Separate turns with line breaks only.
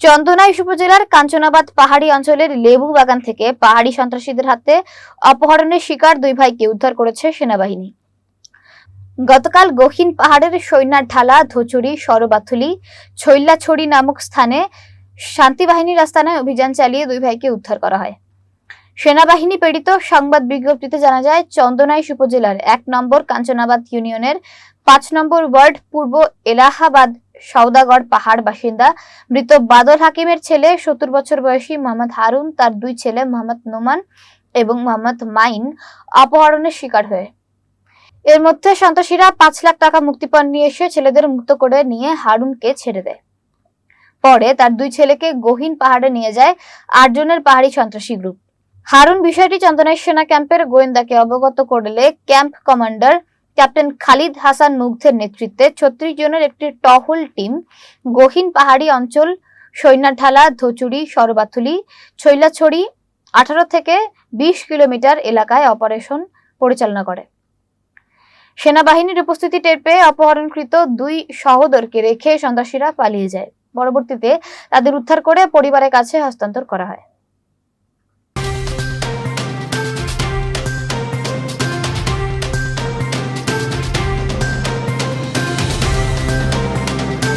চন্দনাইশ উপজেলার কাঞ্চনাবাদ পাহাড়ি অঞ্চলের লেবু বাগান থেকে পাহাড়ি সন্ত্রাসীদের হাতে অপহরণের শিকার দুই ভাইকে উদ্ধার করেছে সেনাবাহিনী। গতকাল গহীন পাহাড়ের সৈন্যার ঢালা ধচুরি সরবাথুলি, ছৈলাছড়ি নামক স্থানে শান্তি বাহিনীর অভিযান চালিয়ে দুই ভাইকে উদ্ধার করা হয়। সেনাবাহিনী প্রেরিত সংবাদ বিজ্ঞপ্তিতে জানা যায়, চন্দনাইশ উপজেলার এক নম্বর কাঞ্চনাবাদ ইউনিয়নের পাঁচ নম্বর ওয়ার্ড পূর্ব এলাহাবাদ সওদাগড় পাহাড় বাসিন্দা মৃত বাদল হাকিমের ছেলে, সত্তর বছর বয়সী মোহাম্মদ হারুন, তার দুই ছেলে মোহাম্মদ নোমান এবং মোহাম্মদ মাইন অপহরণের শিকার হয়ে। এর মধ্যে সন্ত্রাসীরা পাঁচ লাখ টাকা মুক্তিপণ নিয়ে এসে ছেলেদের মুক্ত করে নিয়ে হারুনকে ছেড়ে দেয়। পরে তার দুই ছেলেকে গহীন পাহাড়ে নিয়ে যায় আটজনের পাহাড়ি সন্ত্রাসী গ্রুপ। হারুন বিষয়টি চন্দনাইশ সেনা ক্যাম্পের গোয়েন্দাকে অবগত করলে camp commander captain Khalid Hasan মুগ্ধের নেতৃত্বে ছত্রিশ জনের একটি টহল টিম গহীন পাহাড়ি অঞ্চল, সৈন্যঢালা ধচুরি সরবাথুলি, ছৈলাছড়ি, আঠারো থেকে বিশ কিলোমিটার এলাকায় অপারেশন পরিচালনা করে। সেনাবাহিনীর উপস্থিতি টের পেয়ে অপহরণকৃত দুই সহোদরকে রেখে সন্ত্রাসীরা পালিয়ে যায়। পরবর্তীতে তাদের উদ্ধার করে পরিবারের কাছে হস্তান্তর করা হয়।